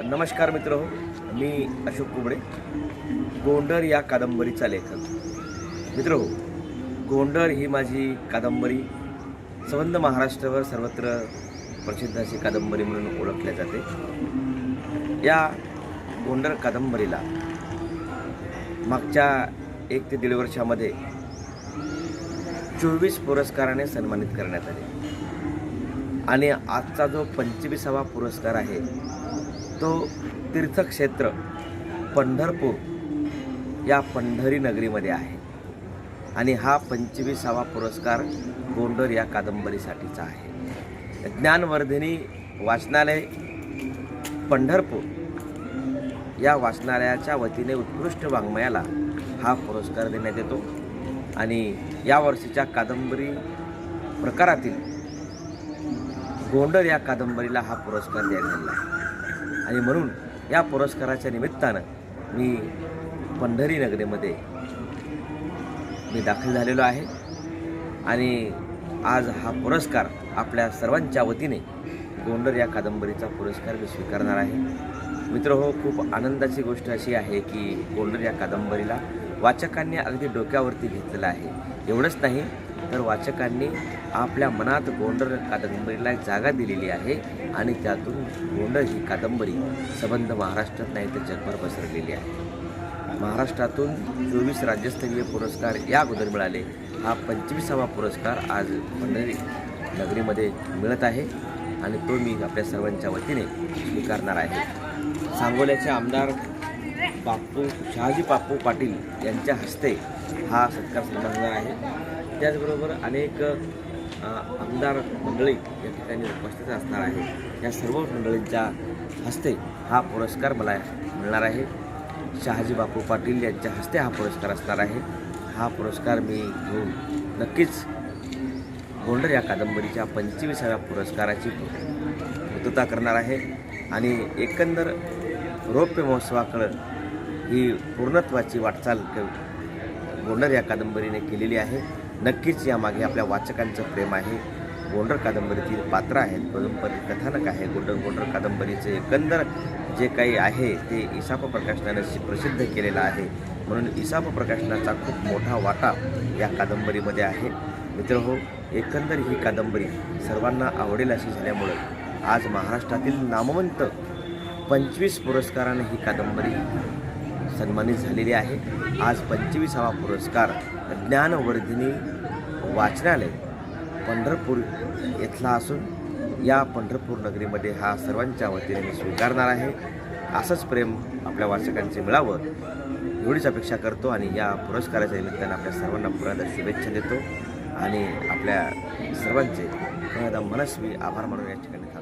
नमस्कार मित्र हो मी अशोक कुबडे गोंडर या कादंबरीचा लेखक. मित्र हो गोंडर ही माझी कादंबरी संबंध महाराष्ट्रावर सर्वत्र प्रसिद्ध अशी कादंबरी म्हणून ओळखल्या जाते. या गोंडर कादंबरीला मागच्या एक ते दीड वर्षामध्ये चोवीस पुरस्काराने सन्मानित करण्यात आले. आणि आजचा जो पंचवीसावा पुरस्कार आहे तो तीर्थक्षेत्र पंढरपूर या पंढरी नगरीमध्ये आहे. आणि हा पंचवीसावा पुरस्कार गोंडर या कादंबरीसाठीचा आहे. ज्ञानवर्धिनी वाचनालय पंढरपूर या वाचनालयाच्या वतीने उत्कृष्ट वाङ्मयाला हा पुरस्कार देण्यात येतो. आणि यावर्षीच्या कादंबरी प्रकारातील गोंडर या कादंबरीला हा पुरस्कार देण्यात आलेला आहे. आणि म्हणून या पुरस्काराच्या निमित्तानं मी पंढरी नगरीमध्ये मी दाखल झालेलो आहे. आणि आज हा पुरस्कार आपल्या सर्वांच्या वतीने गोंडर या कादंबरीचा पुरस्कार मी स्वीकारणार आहे. मित्र हो खूप आनंदाची गोष्ट अशी आहे की गोंडर या कादंबरीला वाचकांनी अगदी डोक्यावरती घेतलेलं आहे. एवढंच नाही तर वाचकांनी आपल्या मनात गोंडर कादंबरीला एक जागा दिलेली आहे आणि त्यातून गोंडर ही कादंबरी संबंध महाराष्ट्रात नाही तर जगभर पसरलेली आहे. महाराष्ट्रातून चोवीस राज्यस्तरीय पुरस्कार या अगोदर मिळाले. हा पंचवीसावा पुरस्कार आज पंढरी नगरीमध्ये मिळत आहे आणि तो मी आपल्या सर्वांच्या वतीने स्वीकारणार आहे. सांगोल्याचे आमदार बापू शहाजी बापू पाटील यांच्या हस्ते हा सत्कार होणार आहे. त्याचबरोबर अनेक आमदार मंडळी या ठिकाणी उपस्थित असणार आहे या सर्व मंडळींच्या हस्ते हा पुरस्कार मला मिळणार आहे. शहाजी बापू पाटील यांच्या हस्ते हा पुरस्कार असणार आहे. हा पुरस्कार मी घेऊन नक्कीच गोंडर या कादंबरीच्या पंचवीसाव्या पुरस्काराची पूर्तता करणार आहे. आणि एकंदर रौप्य महोत्सवाकडं ही पूर्णत्वाची वाटचाल गोंडर या कादंबरीने केलेली आहे. नक्कीच यामागे आपल्या वाचकांचं प्रेम आहे. गोंडर कादंबरीतील पात्र आहेत. परंपरित कथानक आहे. गोंडर गोंडर कादंबरीचे एकंदर जे काही आहे ते इसाप प्रकाशनाने प्रसिद्ध केलेलं आहे. म्हणून इसाप प्रकाशनाचा खूप मोठा वाटा या कादंबरीमध्ये आहे. मित्र हो एकंदर ही कादंबरी सर्वांना आवडेल अशी झाल्यामुळं आज महाराष्ट्रातील नामवंत पंचवीस पुरस्काराने ही कादंबरी सन्मानित झालेली आहे. आज पंचवीसावा पुरस्कार ज्ञानवर्धिनी वाचनालय पंढरपूर येथला असून या पंढरपूर नगरीमध्ये हा सर्वांच्या वतीने मी स्वीकारणार आहे. असंच प्रेम आपल्या वाचकांचे मिळावं एवढीच अपेक्षा करतो आणि या पुरस्काराच्या निमित्तानं आपल्या सर्वांना पुन्हा शुभेच्छा देतो आणि आपल्या सर्वांचे पुन्हा मनस्वी आभार मानून या ठिकाणी